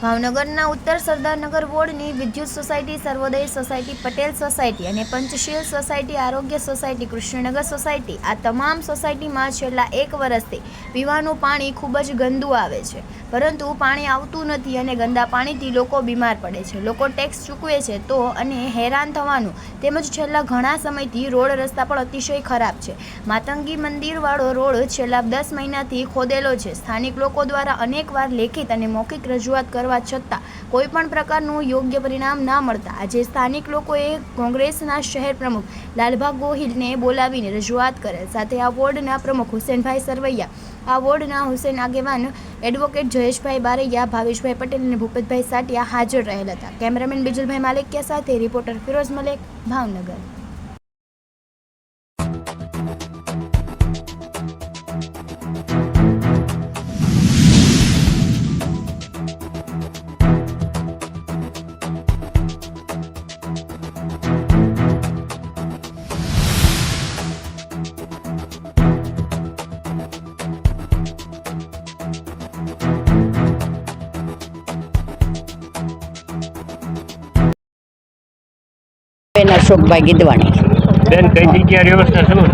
ભાવનગરના ઉત્તર Sardarnagar વોર્ડની Vidyut society, Sarvoday society, Patel society અને Panchsheel society, Arogya society, Krishnanagar society આ તમામ સોસાયટીમાં છેલ્લા એક વર્ષથી પીવાનું પાણી ખૂબ જ ગંદુ આવે છે. પરંતુ પાણી આવતું નથી અને ગંદા પાણીથી લોકો બીમાર પડે છે. લોકો ટેક્સ ચૂકવે છે તો અને હેરાન થવાનું તેમજ છેલ્લા ઘણા સમયથી રોડ રસ્તા પણ અતિશય ખરાબ છે. માતંગી મંદિરવાળો રોડ છેલ્લા દસ મહિનાથી ખોદેલો છે. સ્થાનિક લોકો દ્વારા અનેકવાર લેખિત અને મૌખિક રજૂઆત કરવા છતાં કોઈ પણ પ્રકારનું યોગ્ય પરિણામ ના મળતા આજે સ્થાનિક લોકોએ કોંગ્રેસના શહેર પ્રમુખ લાલભા ગોહિલને બોલાવીને રજૂઆત કરેલ. સાથે આ વોર્ડના પ્રમુખ હુસેનભાઈ સરવૈયા, આ વોર્ડના હુસેન આગેવાન એડવોકેટ જયેશભાઈ બારૈયા, ભાવેશભાઈ પટેલ અને ભૂપતભાઈ સાટિયા હાજર રહેલ હતા. કેમેરામેન બિજલભાઈ માલિકિયા સાથે રિપોર્ટર ફિરોઝ મલેક, ભાવનગર. બેન અશોકભાઈ ગીદવાણી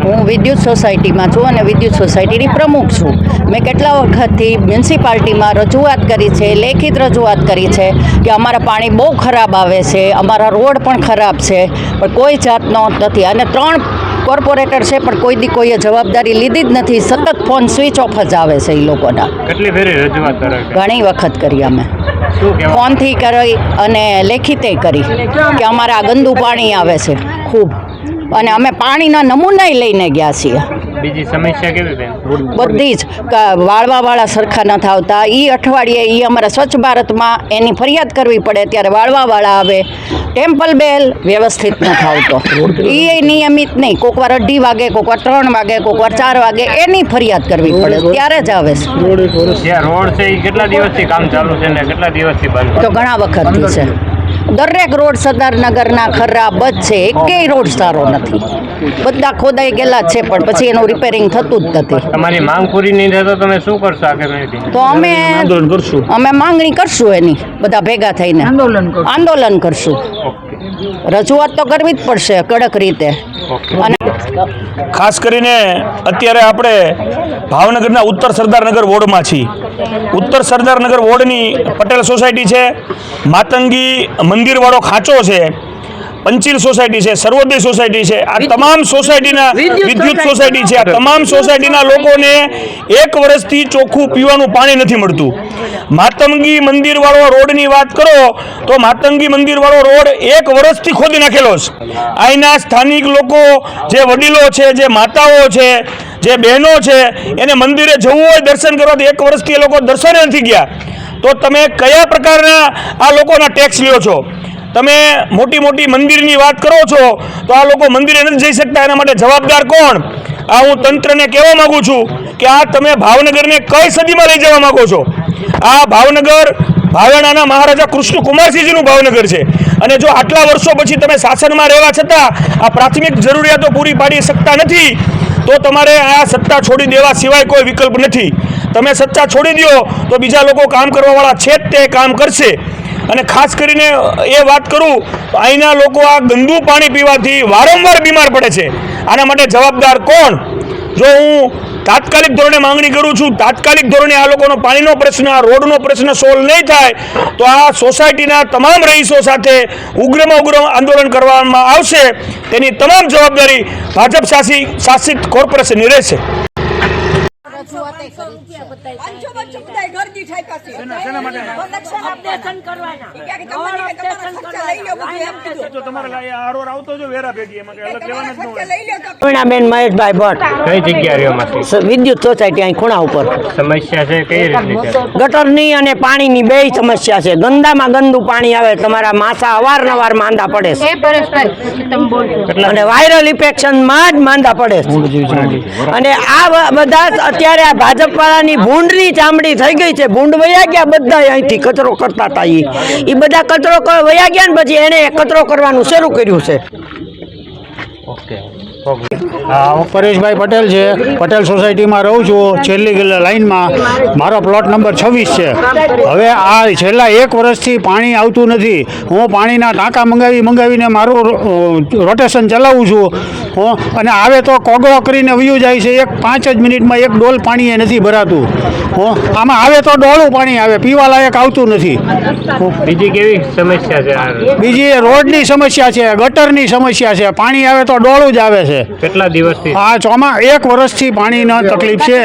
હું વિદ્યુત સોસાયટીમાં છું અને વિદ્યુત સોસાયટીની પ્રમુખ છું. મેં કેટલા વખતથી મ્યુનિસિપાલિટીમાં રજૂઆત કરી છે લેખિત રજૂઆત કરી છે કે અમારા પાણી બહુ ખરાબ આવે છે અમારા રોડ પણ ખરાબ છે પણ કોઈ જાતનો નથી. અને ત્રણ કોર્પોરેટર છે પણ કોઈ દી કોઈએ જવાબદારી લીધી જ નથી. સતત ફોન સ્વિચ ઓફ જ આવે છે એ લોકોના. કેટલી ઘણી વખત કરી અમે. ફોનથી કરી અને લેખિતે કરી કે અમારે આ ગંદુ પાણી આવે છે. ખૂબ. અને અમે પાણીના નમૂનાય લઈને ગયા છીએ. બીજી સમસ્યા કેવી બેન? બધી જ વાળવાવાળા સરખા નથી આવતા એ અઠવાડિયે એ અમારા સ્વચ્છ ભારતમાં એની ફરિયાદ કરવી પડે ત્યારે વાળવાવાળા આવે. ટેમ્પલ બેલ વ્યવસ્થિત નથી આવતો એ નિયમિત નહીં. કોક વાર અઢી વાગે કોક વાર ત્રણ વાગે કોક વાર ચાર વાગે એની ફરિયાદ કરવી પડે. ત્યારે જ આવે છે. રોડ છે એ કેટલા દિવસથી કામ ચાલુ છે ને કેટલા દિવસથી બંધ? તો ઘણા વખતથી છે. દરેક રોડ સરદારનગરના ખરાબ જ છે. એકેય રોડ સારો નથી. બધા ખોદાઈ ગયેલા જ છે પણ પછી એનું રિપેરિંગ થતું જ નથી. તમારી માંગ પૂરી નહીં થાય તો તમે શું કરશો આગળ તો અમે અમે માંગણી કરશું એની બધા ભેગા થઈને. આંદોલન કરશું. રજૂઆત તો કરવી જ પડશે કડક રીતે. અને ખાસ કરીને અત્યારે આપણે ભાવનગરના ઉત્તર સરદારનગર વોર્ડમાં છીએ. ઉત્તર સરદારનગર વોર્ડની પટેલ સોસાયટી છે, માતંગી મંદિરવાળો ખાંચો છે. પંચીલ સોસાયટી છે સર્વોદય સોસાયટી છે આ તમામ સોસાયટીના વિદ્યુત સોસાયટી. છે આ તમામ સોસાયટીના લોકોને એક વર્ષથી ચોખ્ખું પીવાનું પાણી નથી મળતું. માતંગી મંદિરવાળો રોડની વાત કરો તો માતંગી મંદિરવાળો રોડ એક વર્ષથી ખોદી નાખેલો છે. અહીંના સ્થાનિક લોકો જે વડીલો છે જે માતાઓ છે જે બહેનો છે એને મંદિરે જવું હોય દર્શન કરવા તો એક વર્ષથી એ લોકો દર્શને નથી ગયા. તો તમે કયા પ્રકારના આ લોકોના ટેક્સ લ્યો છો? તમે મોટી મોટી મંદિરની વાત કરો છો, તો આ લોકો મંદિરે નથી જઈ શકતા, એના માટે જવાબદાર કોણ? આ હું તંત્રને કહેવા માગું છું કે આ તમે ભાવનગરને કઈ સદીમાં લઈ જવા માગો છો? આ ભાવનગર ભાવેણાના મહારાજા કૃષ્ણ કુમારસિંહજીનું ભાવનગર છે. અને જો આટલા વર્ષો પછી તમે શાસનમાં રહેવા છતાં આ પ્રાથમિક જરૂરિયાતો પૂરી પાડી શકતા નથી, તો તમારે આ સત્તા છોડી દેવા સિવાય કોઈ વિકલ્પ નથી. તમે સત્તા છોડી દો તો બીજા લોકો કામ કરવાવાળા છે જ તે કામ કરશે. અને ખાસ કરીને એ વાત કરું, અહીંના લોકો આ ગંદુ પાણી પીવાથી વારંવાર બીમાર પડે છે. આના માટે જવાબદાર કોણ? જો હું તાત્કાલિક ધોરણે માંગણી કરું છું, તાત્કાલિક ધોરણે આ લોકોનો પાણીનો પ્રશ્ન રોડનો પ્રશ્ન સોલ્વ નહીં થાય, તો આ સોસાયટીના તમામ રહીશો સાથે ઉગ્રમાં ઉગ્ર આંદોલન કરવામાં આવશે. તેની તમામ જવાબદારી ભાજપ શાસિત શાસિત કોર્પોરેશનની રહેશે. પૂર્ણાબેન મહેશભાઈ ભટ્ટ. કઈ જગ્યા રહ્યોમાંથી વિદ્યુત સોસાયટી અહીં ખૂણા ઉપર. સમસ્યા છે કઈ રીતની ગટરની અને પાણીની બે સમસ્યા છે. ગંદામાં ગંદુ પાણી આવે તમારા માથા અવારનવાર માંદા પડે છે. અને વાયરલ ઇન્ફેક્શનમાં જ માંદા પડે છે. અને આ બધા અત્યારે આ ભાજપ વાળાની ભૂંડની ચામડી થઈ ગઈ છે. ભૂંડ વયા ગયા બધા અહીંથી કચરો કરતા હતા ઈ. બધા કચરો વયા ગયા ને પછી એને કચરો કરવાનું શરૂ કર્યું છે. પરેશભાઈ પટેલ છે. પટેલ સોસાયટીમાં રહું છું. છેલ્લી લાઈનમાં મારો પ્લોટ નંબર છવ્વીસ છે. હવે આ છેલ્લા એક વર્ષથી પાણી આવતું નથી. હું પાણીના ટાંકા મંગાવી, મંગાવીને મારું રોટેશન ચલાવું છું. હું અને આવે તો કોગળો કરીને વયું જાય છે. એક પાંચ જ મિનિટમાં એક ડોલ પાણી એ નથી ભરાતું. હો આમાં આવે તો ડોળું પાણી આવે પીવા લાયક આવતું નથી. બીજી કેવી સમસ્યા છે બીજી રોડની સમસ્યા છે ગટરની સમસ્યા છે. પાણી આવે તો ડોળું જ આવે છે. કેટલા દિવસથી? હા ચોમા એક વર્ષથી પાણીનો તકલીફ છે.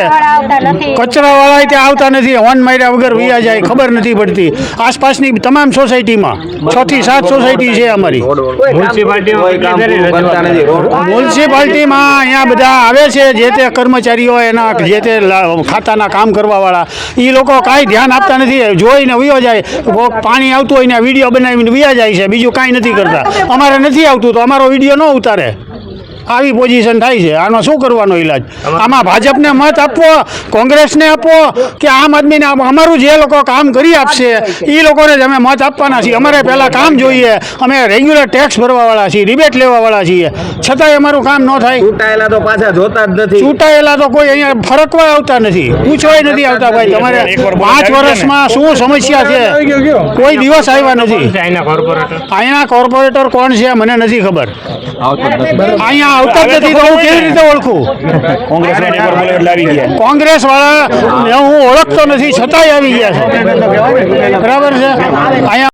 કચરાવાળા ત્યાં આવતા નથી. હોન માર્યા વગર વૈયા જાય ખબર નથી પડતી. આસપાસની તમામ સોસાયટીમાં છ થી સાત સોસાયટી છે અમારી. મ્યુનિસિપાલિટીમાં અહીંયા બધા આવે છે, જે તે કર્મચારીઓ એના, જે તે ખાતાના કામ કરવાવાળા એ લોકો કાંઈ ધ્યાન આપતા નથી. જોઈને વયો જાય પાણી આવતું હોય ને વીડિયો બનાવીને વ્યા જાય છે, બીજું કાંઈ નથી કરતા. અમારે નથી આવતું, તો અમારો વીડિયો ન ઉતારે. આવી પોઝિશન થાય છે. આનો શું કરવાનો ઈલાજ? આમાં ભાજપને મત આપવો કોંગ્રેસને આપવો કે આમ આદમીને અમારું જે લોકો કામ કરી આપશે એ લોકોને જ અમે મત આપવાના છીએ. અમારે પહેલાં કામ જોઈએ. અમે રેગ્યુલર ટેક્સ ભરવાવાળા છીએ રિબેટ લેવાવાળા છીએ. છતાંય અમારું કામ ન થાય. ચૂંટાયેલા તો પાછા જોતા જ નથી. ચૂંટાયેલા તો કોઈ અહીંયા ફરકવા આવતા નથી. પૂછવાય નથી આવતા ભાઈ તમારે પાંચ વર્ષમાં શું સમસ્યા છે? કોઈ દિવસ આવ્યા નથી. અહીંયા અહીંના કોર્પોરેટર કોણ છે? મને નથી ખબર. અહીંયા આવતા જ નથી તો હું કેવી રીતે ઓળખું? કોંગ્રેસ વાળા હું ઓળખતો નથી છતાંય આવી ગયા છે. બરાબર છે? અહીંયા